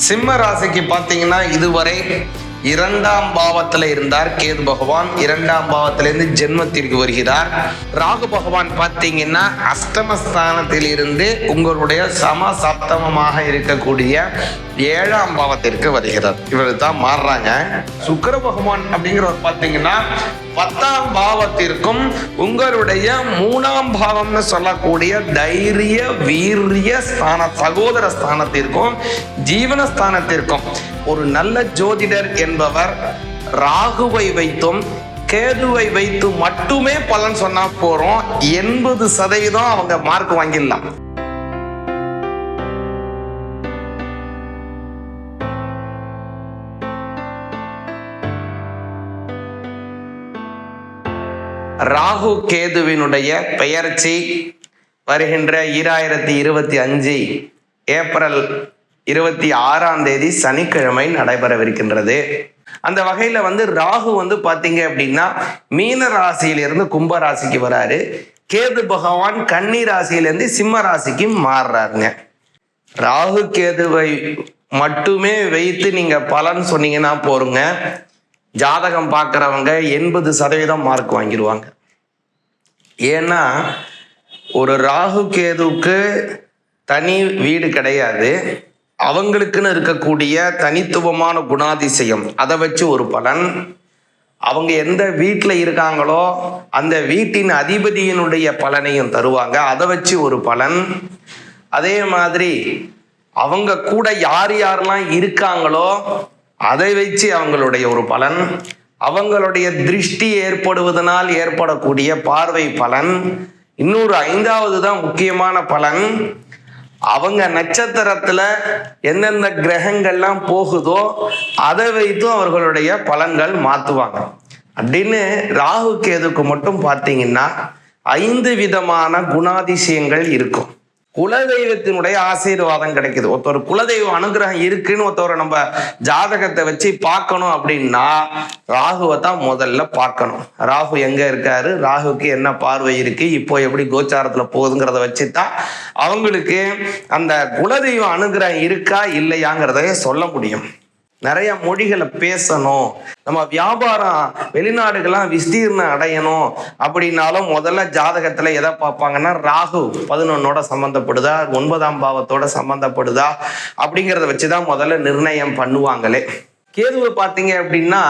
சிம்ம ராசிக்கு பார்த்தீங்கன்னா இதுவரை இரண்டாம் பாவத்துல இருந்தார் கேது பகவான். இரண்டாம் பாவத்திலிருந்து ஜென்மத்திற்கு வருகிறார். ராகு பகவான் பார்த்தீங்கன்னா அஷ்டமஸ்தானத்தில் இருந்து உங்களுடைய சம சப்தமமாக இருக்கக்கூடிய ஏழாம் பாவத்திற்கு வருகிறார். இவர் தான் மாறுறாங்க. சுக்கர பகவான் அப்படிங்கிறவர் பார்த்தீங்கன்னா பத்தாம் பாவத்திற்கும் உங்களுடைய மூணாம் பாவம்னு சொல்லக்கூடிய தைரிய வீரிய ஸ்தான சகோதர ஸ்தானத்திற்கும் ஜீவன ஸ்தானத்திற்கும் ஒரு நல்ல ஜோதிடர் என்பவர் ராகுவை வைத்தும் கேதுவை வைத்து மட்டுமே பலன் சொன்னா போறோம். எண்பது சதவீதம் அவங்க மார்க் வாங்கிடலாம். ராகு கேதுவினுடைய பெயர்ச்சி வருகின்ற ஈராயிரத்தி இருபத்தி அஞ்சு ஏப்ரல் இருபத்தி ஆறாம் தேதி சனிக்கிழமை நடைபெறவிருக்கின்றது. அந்த வகையில வந்து ராகு வந்து பாத்தீங்க அப்படின்னா மீன ராசியிலிருந்து கும்ப ராசிக்கு வராரு. கேது பகவான் கன்னி ராசியிலிருந்து சிம்ம ராசிக்கு மாறுறாருங்க. ராகு கேதுவை மட்டுமே வைத்து நீங்க பலன் சொன்னீங்கன்னா போருங்க. ஜாதகம் பார்க்குறவங்க எண்பது சதவீதம் மார்க் வாங்கிடுவாங்க ஏன்னா ஒரு ராகு கேதுவுக்கு தனி வீடு கிடையாது. அவங்களுக்குன்னு இருக்கக்கூடிய தனித்துவமான குணாதிசயம் அதை வச்சு ஒரு பலன். அவங்க எந்த வீட்டில் இருக்காங்களோ அந்த வீட்டின் அதிபதியினுடைய பலனையும் தருவாங்க. அதை வச்சு ஒரு பலன். அதே மாதிரி அவங்க கூட யார் யாரெல்லாம் இருக்காங்களோ அதை வச்சு அவங்களுடைய ஒரு பலன். அவங்களுடைய திருஷ்டி ஏற்படுவதனால் ஏற்படக்கூடிய பார்வை பலன். இன்னொரு ஐந்தாவது தான் முக்கியமான பலன். அவங்க நட்சத்திரத்துல எந்தெந்த கிரகங்கள்லாம் போகுதோ அதை வைத்தும் அவர்களுடைய பலன்கள் மாத்துவாங்க. அப்படின்னு ராகு கேதுக்கு மட்டும் பார்த்தீங்கன்னா ஐந்து விதமான குணாதிசயங்கள் இருக்கும். குலதெய்வத்தினுடைய ஆசீர்வாதம் கிடைக்குது. ஒருத்தர் குலதெய்வ அனுகிரகம் இருக்குன்னு ஒருத்தவரை நம்ம ஜாதகத்தை வச்சு பார்க்கணும் அப்படின்னா ராகுவை தான் முதல்ல பார்க்கணும். ராகு எங்க இருக்காரு? ராகுக்கு என்ன பார்வை இருக்கு? இப்போ எப்படி கோச்சாரத்துல போகுதுங்கிறத வச்சு தான் அவங்களுக்கு அந்த குலதெய்வ அனுகிரகம் இருக்கா இல்லையாங்கிறத சொல்ல முடியும். நிறைய மொழிகளை பேசணும். நம்ம வியாபாரம் வெளிநாடுகள்லாம் விஸ்தீர்ணம் அடையணும் அப்படின்னாலும் முதல்ல ஜாதகத்துல எதை பார்ப்பாங்கன்னா ராகு பதினொன்னோட சம்மந்தப்படுதா ஒன்பதாம் பாவத்தோட சம்மந்தப்படுதா அப்படிங்கிறத வச்சுதான் முதல்ல நிர்ணயம் பண்ணுவாங்களே. கேதுவை பார்த்தீங்க அப்படின்னா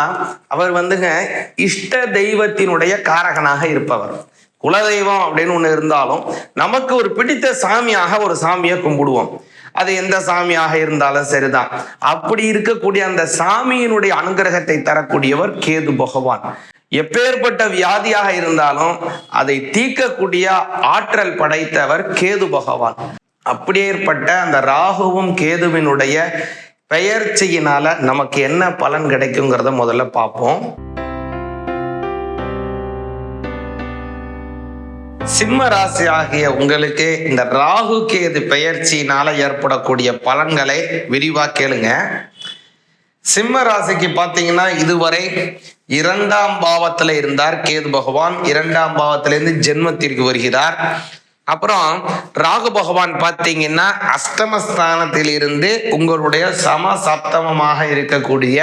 அவர் வந்துங்க இஷ்ட தெய்வத்தினுடைய காரகனாக இருப்பவர். குலதெய்வம் அப்படின்னு ஒன்று இருந்தாலும் நமக்கு ஒரு பிடித்த சாமியாக ஒரு சாமியை கும்பிடுவோம். அது எந்த சாமியாக இருந்தாலும் சரிதான். அப்படி இருக்கக்கூடிய அந்த சாமியினுடைய அனுகிரகத்தை தரக்கூடியவர் கேது பகவான். எப்பேற்பட்ட வியாதியாக இருந்தாலும் அதை தீர்க்கக்கூடிய ஆற்றல் படைத்தவர் கேது பகவான். அப்படியேற்பட்ட அந்த ராகுவும் கேதுவினுடைய பெயர்ச்சியினால நமக்கு என்ன பலன் கிடைக்குங்கிறத முதல்ல பார்ப்போம். சிம்ம ராசி ஆகிய உங்களுக்கு இந்த ராகு கேது பெயர்ச்சியினால ஏற்படக்கூடிய பலன்களை விரிவா கேளுங்க. சிம்ம ராசிக்கு பார்த்தீங்கன்னா இதுவரை இரண்டாம் பாவத்துல இருந்தார் கேது பகவான். இரண்டாம் பாவத்திலிருந்து ஜென்மத்திற்கு வருகிறார். அப்புறம் ராகு பகவான் பார்த்தீங்கன்னா அஷ்டமஸ்தானத்தில் இருந்து உங்களுடைய சம சப்தமமாக இருக்கக்கூடிய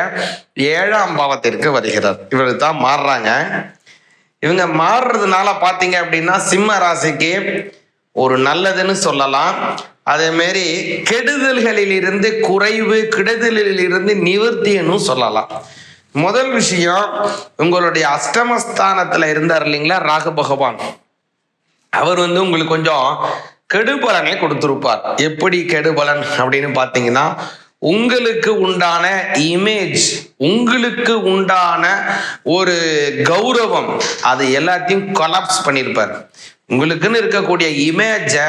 ஏழாம் பாவத்திற்கு வருகிறார். இவர் தான் மாறுறாங்க. இவங்க மாறுறதுனால பார்த்தீங்க அப்படின்னா சிம்ம ராசிக்கு ஒரு நல்லதுன்னு சொல்லலாம். அதே மாரி கெடுதல்களில் இருந்து குறைவு கெடுதலில் இருந்து நிவர்த்தின்னு சொல்லலாம். முதல் விஷயம் உங்களுடைய அஷ்டமஸ்தானத்துல இருந்தார் இல்லைங்களா ராகு பகவான். அவர் வந்து உங்களுக்கு கொஞ்சம் கெடுபலனை கொடுத்திருப்பார். எப்படி கெடுபலன் அப்படின்னு பார்த்தீங்கன்னா உங்களுக்கு உண்டான இமேஜ் உங்களுக்கு உண்டான ஒரு கௌரவம் அது எல்லாத்தையும் கொலாப்ஸ் பண்ணியிருப்பார் உங்களுக்குன்னு இருக்கக்கூடிய இமேஜை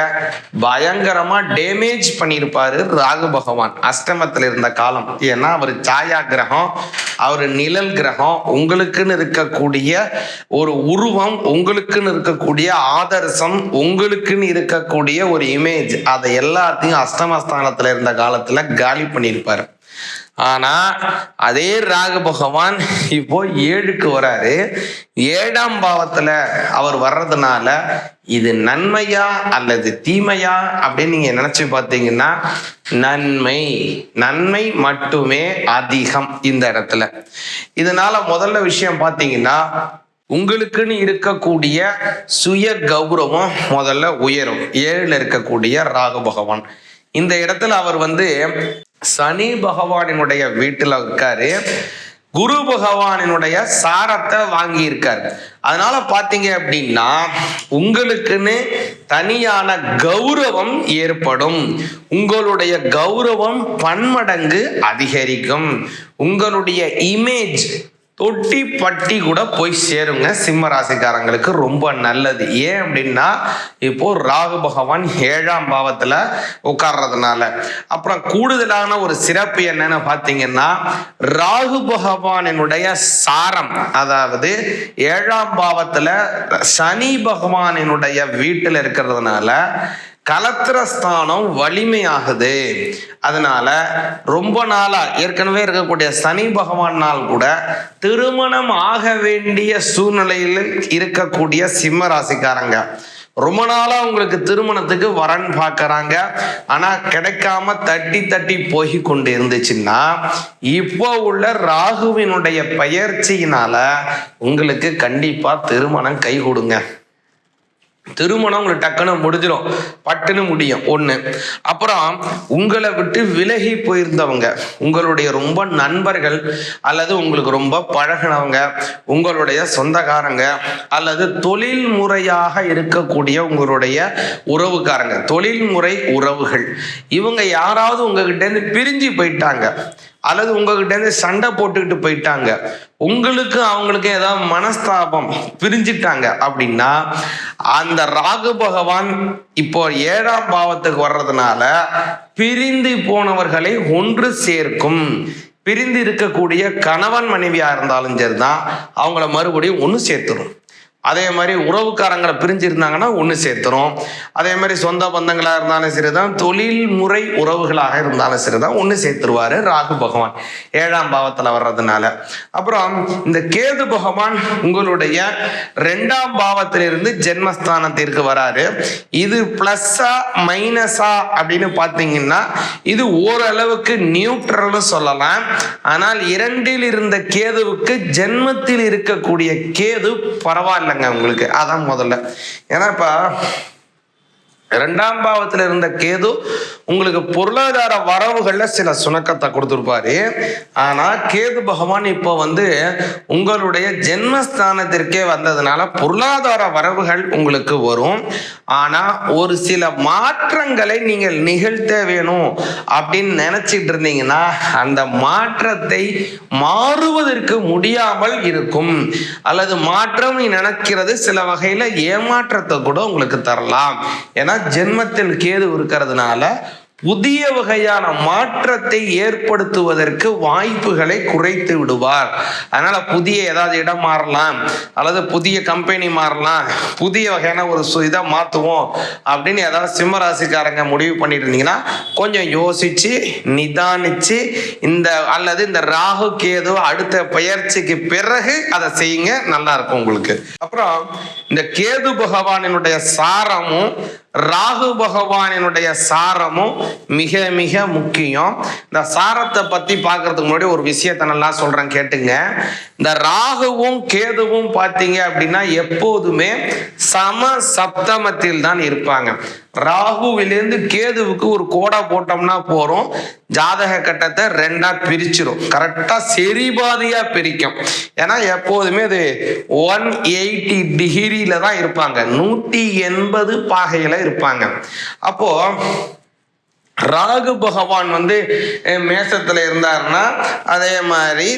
பயங்கரமா டேமேஜ் பண்ணியிருப்பாரு ராகு பகவான். அஷ்டமத்தில் இருந்த காலம். ஏன்னா அவர் சாயா கிரகம் அவர் நிழல் கிரகம் உங்களுக்குன்னு இருக்கக்கூடிய ஒரு உருவம் உங்களுக்குன்னு இருக்கக்கூடிய ஆதர்சம் உங்களுக்குன்னு இருக்கக்கூடிய ஒரு இமேஜ் அதை எல்லாத்தையும் அஷ்டமஸ்தானத்துல இருந்த காலத்துல காலி பண்ணியிருப்பாரு ஆனா அதே ராகு பகவான் இப்போ ஏழுக்கு வராரு. ஏழாம் பாவத்துல அவர் வர்றதுனால இது நன்மையா அல்லது தீமையா அப்படின்னு நீங்க நினைச்சு பார்த்தீங்கன்னா நன்மை நன்மை மட்டுமே அதிகம் இந்த இடத்துல. இதனால முதல்ல விஷயம் பார்த்தீங்கன்னா உங்களுக்குன்னு இருக்கக்கூடிய சுய கௌரவம் முதல்ல உயரும். ஏழுல இருக்கக்கூடிய ராகு பகவான் இந்த இடத்துல அவர் வந்து சனி பகவானினுடைய வீட்டுல இருக்காரு. குரு பகவானினுடைய சாரத்தை வாங்கி இருக்காரு அதனால பாத்தீங்க அப்படின்னா உங்களுக்குன்னு தனியான கௌரவம் ஏற்படும். உங்களுடைய கௌரவம் பன்மடங்கு அதிகரிக்கும். உங்களுடைய இமேஜ் தொட்டி பட்டி கூட போய் சேருங்க. சிம்ம ராசிக்காரங்களுக்கு ரொம்ப நல்லது. ஏன் அப்படின்னா இப்போ ராகு பகவான் ஏழாம் பாவத்துல உட்கார்றதுனால. அப்புறம் கூடுதலான ஒரு சிறப்பு என்னன்னு பார்த்தீங்கன்னா ராகு பகவானினுடைய சாரம். அதாவது ஏழாம் பாவத்துல சனி பகவானினுடைய வீட்டில் இருக்கிறதுனால கலத்திரஸ்தானம் வலிமையாகுது. அதனால ரொம்ப நாளா ஏற்கனவே இருக்கக்கூடிய சனி பகவானால் கூட திருமணம் ஆக வேண்டிய சூழ்நிலையில் இருக்கக்கூடிய சிம்ம ராசிக்காரங்க. ரொம்ப நாளா உங்களுக்கு திருமணத்துக்கு வரன் பார்க்கறாங்க ஆனா கிடைக்காம தட்டி தட்டி போய் கொண்டு இருந்துச்சுன்னா இப்போ உள்ள ராகுவினுடைய பயிற்சியினால உங்களுக்கு கண்டிப்பா திருமணம் கை கொடுங்க. திருமணம் உங்களுக்கு டக்குன்னு முடிஞ்சிடும் பட்டுன்னு முடியும். ஒண்ணு. அப்புறம் உங்களை விட்டு விலகி போயிருந்தவங்க உங்களுடைய ரொம்ப நண்பர்கள் அல்லது உங்களுக்கு ரொம்ப பழகினவங்க உங்களுடைய சொந்தக்காரங்க அல்லது தொழில் முறையாக இருக்கக்கூடிய உங்களுடைய உறவுக்காரங்க தொழில்முறை உறவுகள். இவங்க யாராவது உங்ககிட்ட இருந்து பிரிஞ்சு போயிட்டாங்க. அல்லது உங்ககிட்ட இருந்து சண்டை போட்டுக்கிட்டு போயிட்டாங்க. உங்களுக்கு அவங்களுக்கு ஏதாவது மனஸ்தாபம் பிரிஞ்சிட்டாங்க அப்படின்னா அந்த ராகு பகவான் இப்போ ஏழாம் பாவத்துக்கு வர்றதுனால பிரிந்து போனவர்களை ஒன்று சேர்க்கும். பிரிந்து இருக்கக்கூடிய கணவன் மனைவியா இருந்தாலும் சரிதான் அவங்கள மறுபடியும் ஒன்று சேர்த்துடும் அதே மாதிரி உறவுக்காரங்களை பிரிஞ்சிருந்தாங்கன்னா ஒன்று சேர்த்துரும். அதே மாதிரி சொந்த பந்தங்களாக இருந்தாலும் சரிதான் தொழில் முறை உறவுகளாக இருந்தாலும் சரிதான் ஒன்று சேர்த்துருவாரு ராகு பகவான். ஏழாம் பாவத்தில் வர்றதுனால. அப்புறம் இந்த கேது பகவான் உங்களுடைய ரெண்டாம் பாவத்திலிருந்து ஜென்மஸ்தானத்திற்கு வராரு. இது பிளஸ்ஸா மைனஸா அப்படின்னு பார்த்தீங்கன்னா இது ஓரளவுக்கு நியூட்ரல்னு சொல்லலாம். ஆனால் இரண்டில் இருந்த கேதுவுக்கு ஜென்மத்தில் இருக்கக்கூடிய கேது பரவாயில்லைங்க. உங்களுக்கு அதான் முதல்ல. ஏன்னா இப்போ ரெண்டாம் பாவத்தில் இருந்த கேது உங்களுக்கு பொருளாதார வரவுகளில் சில சுணக்கத்தை கொடுத்துருப்பாரு. ஆனால் கேது பகவான் இப்போ வந்து உங்களுடைய ஜென்மஸ்தானத்திற்கே வந்ததுனால பொருளாதார வரவுகள் உங்களுக்கு வரும். ஆனால் ஒரு சில மாற்றங்களை நீங்கள் நிகழ்த்த வேணும் அப்படின்னு நினச்சிட்டு இருந்தீங்கன்னா அந்த மாற்றத்தை மாறுவதற்கு முடியாமல் இருக்கும். அல்லது மாற்றம் நினைக்கிறது சில வகையில் ஏமாற்றத்தை கூட உங்களுக்கு தரலாம். ஏன்னா ஜென்மத்தில் கேது இருக்கிறதுனால புதிய வகையான மாற்றத்தை ஏற்படுத்துவதற்கு வாய்ப்புகளை குறைத்து விடுவார். அதனால புதிய ஏதாவது இடம் மாறலாம் அல்லது புதிய கம்பெனி மாறலாம் புதிய வகையான ஒரு இதை மாற்றுவோம் அப்படின்னு ஏதாவது சிம்மராசிக்காரங்க முடிவு பண்ணிட்டு இருந்தீங்கன்னா கொஞ்சம் யோசிச்சு நிதானிச்சு இந்த அல்லது இந்த ராகு கேது அடுத்த பெயர்ச்சிக்கு பிறகு அதை செய்யுங்க நல்லா இருக்கும் உங்களுக்கு. அப்புறம் இந்த கேது பகவானினுடைய சாரமும் ராகு பகவானினுடைய சாரமும் மிக மிக முக்கியம். இந்த சாரத்தை பத்தி பார்க்கறதுக்கு முன்னாடி ஒரு விஷயத்த நல்லா சொல்றேன் கேட்டுங்க. இந்த ராகுவும் கேதுவும் பார்த்தீங்க அப்படின்னா எப்போதுமே சம சப்தமத்தில் தான் இருப்பாங்க. ராகுவிலேருந்து கேதுவுக்கு ஒரு கோடை போட்டோம்னா போறோம். ஜாதக கட்டத்தை ரெண்டா பிரிச்சிரும். கரெக்டா சரிபாதியா பிரிக்கும். ஏன்னா எப்போதுமே அது ஒன் எயிட்டி டிகிரியில தான் இருப்பாங்க. நூத்தி எண்பது பாகையில இருப்பாங்க. அப்போ ராகு பகவான் வந்து மேசத்தில் மேசத்துல இருந்தாருன்னா அதே மாதிரி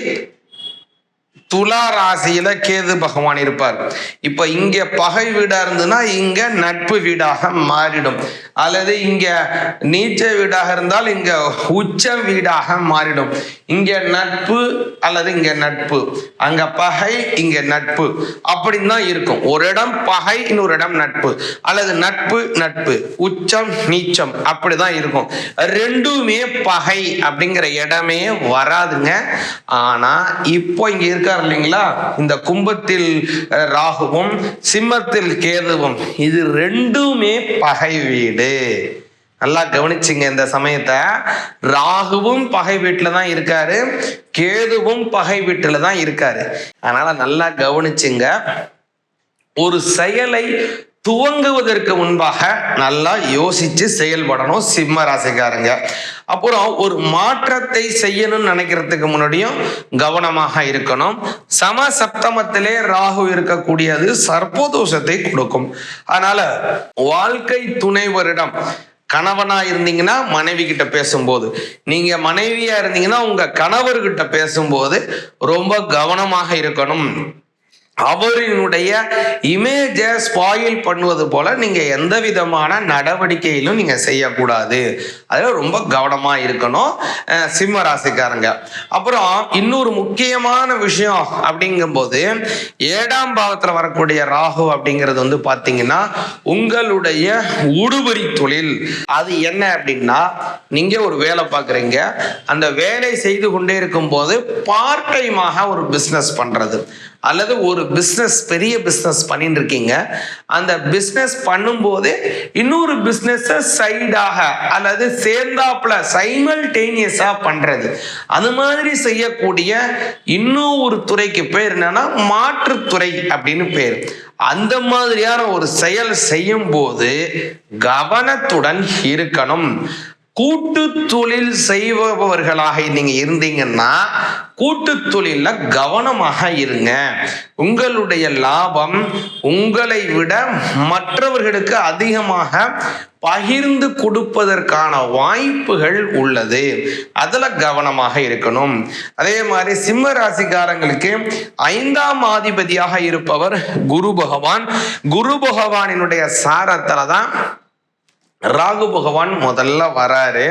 துலா ராசியில கேது பகவான் இருப்பார். இப்ப இங்க பகை வீடா இருந்ததுன்னா இங்க நட்பு வீடாக மாறிடும். அல்லது இங்க நீச்ச வீடாக இருந்தால் இங்க உச்ச வீடாக மாறிடும். இங்க நட்பு அல்லது இங்க நட்பு. அங்க பகை இங்க நட்பு. அப்படின்னு தான் இருக்கும். ஒரு இடம் பகை இன்னொரு இடம் நட்பு. அல்லது நட்பு நட்பு. உச்சம் நீச்சம். அப்படிதான் இருக்கும். ரெண்டுமே பகை அப்படிங்கிற இடமே வராதுங்க. ஆனா இப்போ இங்க இல்லைங்களா? இந்த கும்பத்தில் ராகுவும் சிம்மத்தில் கேதுவும் இது ரெண்டுமே பகை வீடு. நல்லா கவனிச்சுங்க இந்த சமயத்தை. ராகுவும் பகை வீட்டில் தான் இருக்காரு கேதுவும் பகை வீட்டில் தான் இருக்காரு. அதனால நல்லா கவனிச்சுங்க. ஒரு செயலை துவங்குவதற்கு முன்பாக நல்லா யோசிச்சு செயல்படணும் சிம்ம ராசிக்காரங்க. அப்புறம் ஒரு மாற்றத்தை செய்யணும்னு நினைக்கிறதுக்கு முன்னாடியும் கவனமாக இருக்கணும். சம சப்தமத்திலே ராகு இருக்கக்கூடியது சர்ப்பதோஷத்தை கொடுக்கும். அதனால வாழ்க்கை துணைவரிடம் கணவனா இருந்தீங்கன்னா மனைவி கிட்ட பேசும்போது நீங்க மனைவியா இருந்தீங்கன்னா உங்க கணவர்கிட்ட பேசும்போது ரொம்ப கவனமாக இருக்கணும். அவரினுடைய இமேஜை ஸ்பாயில் பண்ணுவது போல நீங்க எந்த விதமான நடவடிக்கையிலும் நீங்க செய்யக்கூடாது. அதில் ரொம்ப கவனமா இருக்கணும். சிம்ம ராசிக்காரங்க. அப்புறம் இன்னொரு முக்கியமான விஷயம் அப்படிங்கும்போது ஏழாம் பாவத்தில் வரக்கூடிய ராகு அப்படிங்கிறது வந்து பார்த்தீங்கன்னா உங்களுடைய உடுபறி தொழில். அது என்ன அப்படின்னா நீங்க ஒரு வேலை பார்க்குறீங்க அந்த வேலை செய்து கொண்டே இருக்கும்போது பார்ட் டைமாக ஒரு பிஸ்னஸ் பண்ணுறது அல்லது ஒரு பிஸ்னஸ் பெரிய பிஸ்னஸ் பண்ணிட்டு இருக்கீங்க அந்த பிஸ்னஸ் பண்ணும்போது இன்னொரு பிஸ்னஸை சைடாக அல்லது சேர்ந்தாப்புல சைமல்டேனியஸாக பண்ணுறது அது மாதிரி செய்யக்கூடிய இன்னும் ஒரு துறைக்கு பேர் என்னன்னா மாற்றுத்துறை அப்படின்னு பேர். அந்த மாதிரியான ஒரு செயல் செய்யும் போது கவனத்துடன் இருக்கணும். கூட்டு தொழில் செய்பவர்களாக நீங்க இருந்தீங்கன்னா கூட்டு தொழில கவனமாக இருங்க. உங்களுடைய லாபம் உங்களை விட மற்றவர்களுக்கு அதிகமாக பகிர்ந்து கொடுப்பதற்கான வாய்ப்புகள் உள்ளது. அதுல கவனமாக இருக்கணும். அதே மாதிரி சிம்ம ராசிக்காரங்களுக்கு ஐந்தாம் ஆதிபதியாக இருப்பவர் குரு பகவான். குரு பகவானினுடைய சாரத்துல தான் ராகு பகவான் முதல்ல வராரு.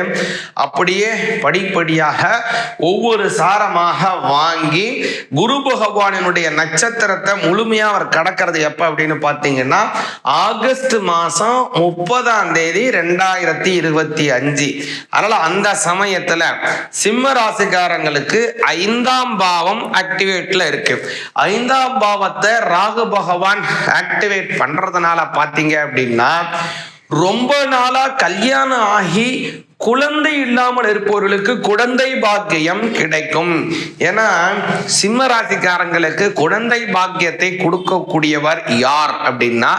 அப்படியே படிப்படியாக ஒவ்வொரு சாரமாக வாங்கி குரு பகவானினுடைய நட்சத்திரத்தை முழுமையா அவர் கடக்கிறது. எப்ப அப்படின்னு பார்த்தீங்கன்னா ஆகஸ்ட் மாசம் முப்பதாம் தேதி ரெண்டாயிரத்தி இருபத்தி அஞ்சு. அதனால அந்த சமயத்துல சிம்ம ராசிக்காரங்களுக்கு ஐந்தாம் பாவம் ஆக்டிவேட்ல இருக்கு. ஐந்தாம் பாவத்தை ராகு பகவான் ஆக்டிவேட் பண்றதுனால பாத்தீங்க அப்படின்னா ரொம்ப நாளா கல்யாணம் ஆகி குழந்தை இல்லாமல் இருப்பவர்களுக்கு குழந்தை பாக்கியம் கிடைக்கும். ஏன்னா சிம்ம ராசிக்காரங்களுக்கு குழந்தை பாக்கியத்தை கொடுக்கக்கூடியவர் யார் அப்படின்னா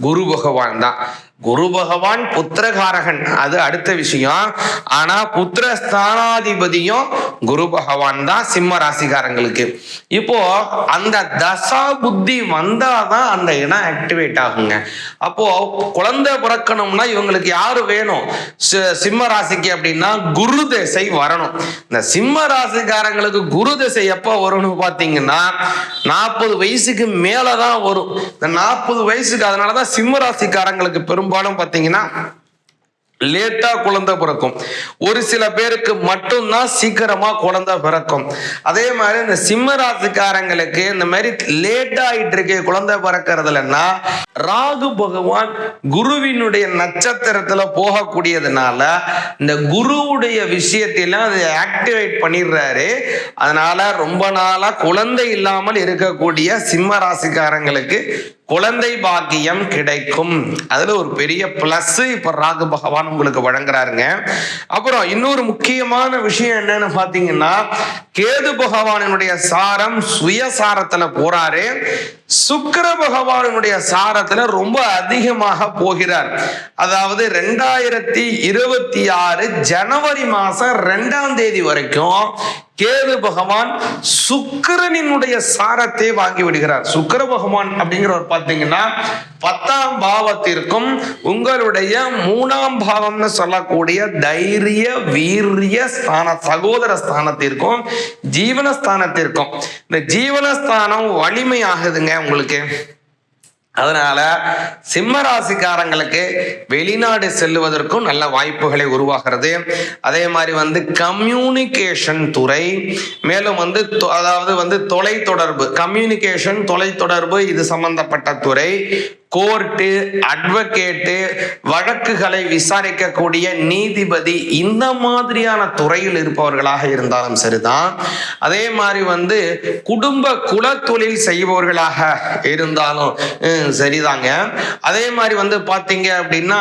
குரு பகவான் தான். குரு பகவான் புத்திரகாரகன். அது அடுத்த விஷயம். ஆனா புத்திர ஸ்தானாதிபதியும் குரு பகவான் தான் சிம்ம ராசிக்காரங்களுக்கு. இப்போ அந்த தசா புத்தி வந்தாதான் அந்த இடம் ஆக்டிவேட் ஆகுங்க. அப்போ குழந்தை பிறக்கணும்னா இவங்களுக்கு யாரு வேணும்? சி- சிம்ம ராசிக்கு அப்படின்னா குரு திசை வரணும். இந்த சிம்ம ராசிக்காரங்களுக்கு குரு திசை எப்போ வரும்னு பார்த்தீங்கன்னா நாற்பது வயசுக்கு மேலதான் வரும். இந்த நாற்பது வயசுக்கு அதனாலதான் சிம்ம ராசிக்காரங்களுக்கு பெரும்பாலும் பார்த்தீங்கன்னா லேட்டா குழந்தை பிறக்கும். ஒரு சில பேருக்கு மட்டும்தான் சீக்கிரமா குழந்தை பிறக்கும். அதே மாதிரி இந்த சிம்ம ராசிக்காரங்களுக்கு இந்த மாதிரி லேட் ஆயிட்டு இருக்கு குழந்தை பிறக்கிறதுலன்னா ராகு பகவான் குருவினுடைய நட்சத்திரத்துல போகக்கூடியதுனால இந்த குருவுடைய விஷயத்தையெல்லாம் அதை ஆக்டிவேட் பண்ணிடுறாரு. அதனால ரொம்ப நாளா குழந்தை இல்லாமல் இருக்கக்கூடிய சிம்ம ராசிக்காரங்களுக்கு குழந்தை பாக்கியம் கிடைக்கும். அதுல ஒரு பெரிய பிளஸ் இப்ப ராகு பகவான் உங்களுக்கு வழங்குறாருங்க. அப்புறம் இன்னொரு முக்கியமான விஷயம் என்னன்னு பாத்தீங்கன்னா கேது பகவானினுடைய சாரம் சுயசாரத்துல போறாரு. சுக்கர பகவானுடைய சாரத்துல ரொம்ப அதிகமாக போகிறார். அதாவது ரெண்டாயிரத்தி இருபத்தி ஆறு ஜனவரி மாசம் ரெண்டாம் தேதி வரைக்கும் கேது பகவான் சுக்கிரனினுடைய சாரத்தை வாங்கி விடுகிறார் சுக்கர பகவான் அப்படிங்கிறவர் பார்த்தீங்கன்னா பத்தாம் பாவத்திற்கும் உங்களுடைய மூணாம் பாவம்னு சொல்லக்கூடிய தைரிய வீரிய ஸ்தான சகோதர ஸ்தானத்திற்கும் ஜீவனஸ்தானத்திற்கும். இந்த ஜீவனஸ்தானம் வலிமை ஆகுதுங்க உங்களுக்கு. அதனால சிம்ம ராசிக்காரங்களுக்கு வெளிநாடு செல்லுவதற்கும் நல்ல வாய்ப்புகளை உருவாகிறது. அதே மாதிரி வந்து கம்யூனிகேஷன் துறை மேலும் வந்து தொ- அதாவது வந்து தொலைத்தொடர்பு கம்யூனிகேஷன் தொலைத்தொடர்பு இது சம்பந்தப்பட்ட துறை கோர்ட்டு அட்வொகேட்டு வழக்குகளை விசாரிக்கக்கூடிய நீதிபதி இந்த மாதிரியான துறையில் இருப்பவர்களாக இருந்தாலும் சரிதான். அதே மாதிரி வந்து குடும்ப குலத்தொழில் செய்பவர்களாக இருந்தாலும் சரிதாங்க. அதே மாதிரி வந்து பார்த்தீங்க அப்படின்னா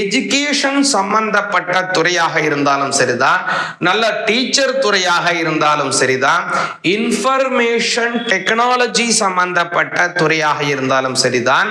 எஜுகேஷன் சம்பந்தப்பட்ட துறையாக இருந்தாலும் சரிதான். நல்ல டீச்சர் துறையாக இருந்தாலும் சரிதான். இன்ஃபர்மேஷன் டெக்னாலஜி சம்பந்தப்பட்ட துறையாக இருந்தாலும் சரிதான்.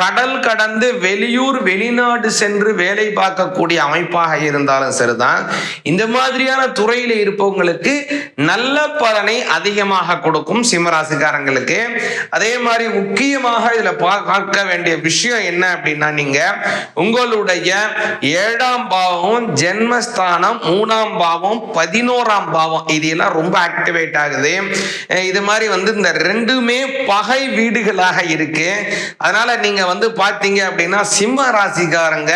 கடல் கடந்து வெளியூர் வெளிநாடு சென்று வேலை பார்க்கக்கூடிய அமைப்பாக இருந்தாலும் சரிதான். இந்த மாதிரியான துறையில இருப்பவங்களுக்கு நல்ல பலனை அதிகமாக கொடுக்கும் சிம்மராசிக்காரங்களுக்கு. அதே மாதிரி முக்கியமாக இதுல பார்க்க வேண்டிய விஷயம் என்ன அப்படின்னா நீங்க உங்களுடைய ஏழாம் பாவம் ஜென்மஸ்தானம் மூணாம் பாவம் பதினோராம் பாவம் இது எல்லாம் ரொம்ப ஆக்டிவேட் ஆகுது. இது மாதிரி வந்து இந்த ரெண்டுமே பகை வீடுகளாக இருக்கு. அதனால நீங்க வந்து பார்த்தீங்க அப்படின்னா சிம்ம ராசிக்காரங்க.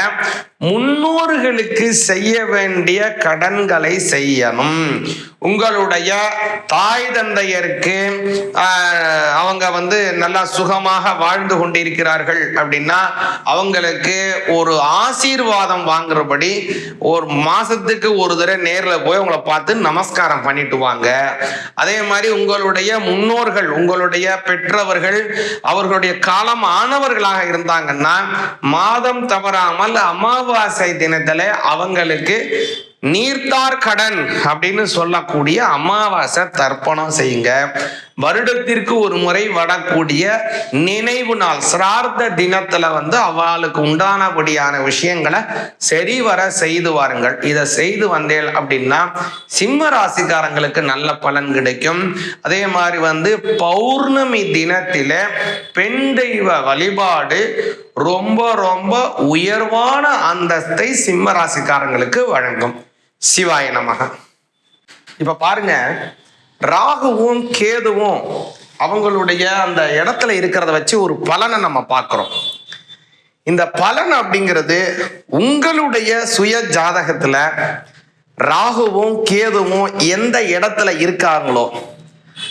முன்னோர்களுக்கு செய்ய வேண்டிய கடன்களை செய்யணும். உங்களுடைய தாய் தந்தையருக்கு அவங்க வந்து நல்லா சுகமாக வாழ்ந்து கொண்டிருக்கிறார்கள் அப்படின்னா அவங்களுக்கு ஒரு ஆசீர்வாதம் வாங்குறபடி ஒரு மாசத்துக்கு ஒரு தடவை நேரில் போய் உங்களை பார்த்து நமஸ்காரம் பண்ணிட்டு வாங்க. அதே மாதிரி உங்களுடைய முன்னோர்கள் உங்களுடைய பெற்றவர்கள் அவர்களுடைய காலம் ஆனவர்களாக இருந்தாங்கன்னா மாதம் தவறாமல் அமாவாசை தினத்துல அவங்களுக்கு நீர்த்தார் கடன் அப்படின்னு சொல்லக்கூடிய அமாவாசை தர்ப்பணம் செய்யுங்க. வருடத்திற்கு ஒரு முறை வரக்கூடிய நினைவு நாள் சிரார்த்த தினத்துல வந்து அவளுக்கு உண்டானபடியான விஷயங்களை சரி வர செய்து வாருங்கள். இதை செய்து வந்தேன் அப்படின்னா சிம்ம ராசிக்காரங்களுக்கு நல்ல பலன் கிடைக்கும். அதே மாதிரி வந்து பௌர்ணமி தினத்தில பெண் தெய்வ வழிபாடு ரொம்ப ரொம்ப உயர்வான அந்தஸ்தை சிம்ம ராசிக்காரங்களுக்கு வழங்கும். சிவாய நமக. இப்ப பாருங்க ராகுவும் கேதுவும் அவங்களுடைய அந்த இடத்துல இருக்கிறத வச்சு ஒரு பலனை நம்ம பார்க்குறோம். இந்த பலன் அப்படிங்கிறது உங்களுடைய சுய ஜாதகத்தில் ராகுவும் கேதுவும் எந்த இடத்துல இருக்காங்களோ?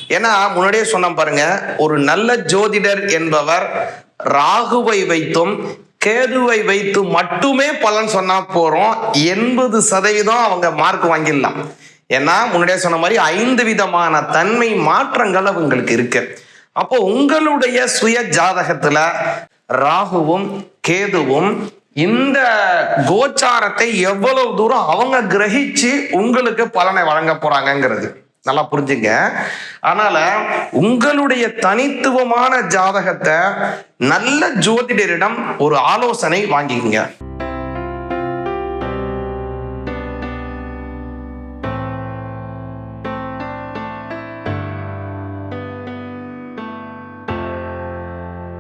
ஏன்னா முன்னாடியே சொன்ன பாருங்க ஒரு நல்ல ஜோதிடர் என்பவர் ராகுவை வைத்தும் கேதுவை வைத்து மட்டுமே பலன் சொன்னா போறோம். எண்பது சதவீதம் அவங்க மார்க் வாங்கிடலாம். ஏன்னா முன்னாடியே சொன்ன மாதிரி ஐந்து விதமான தன்மை மாற்றங்கள் அவங்களுக்கு இருக்கு. அப்போ உங்களுடைய சுய ஜாதகத்துல ராகுவும் கேதுவும் இந்த கோச்சாரத்தை எவ்வளவு தூரம் அவங்க கிரகிச்சு உங்களுக்கு பலனை வழங்க போறாங்கங்கிறது. நல்லா புரிஞ்சுங்க. அதனால உங்களுடைய தனித்துவமான ஜாதகத்தை நல்ல ஜோதிடரிடம் ஒரு ஆலோசனை வாங்கிக்கங்க.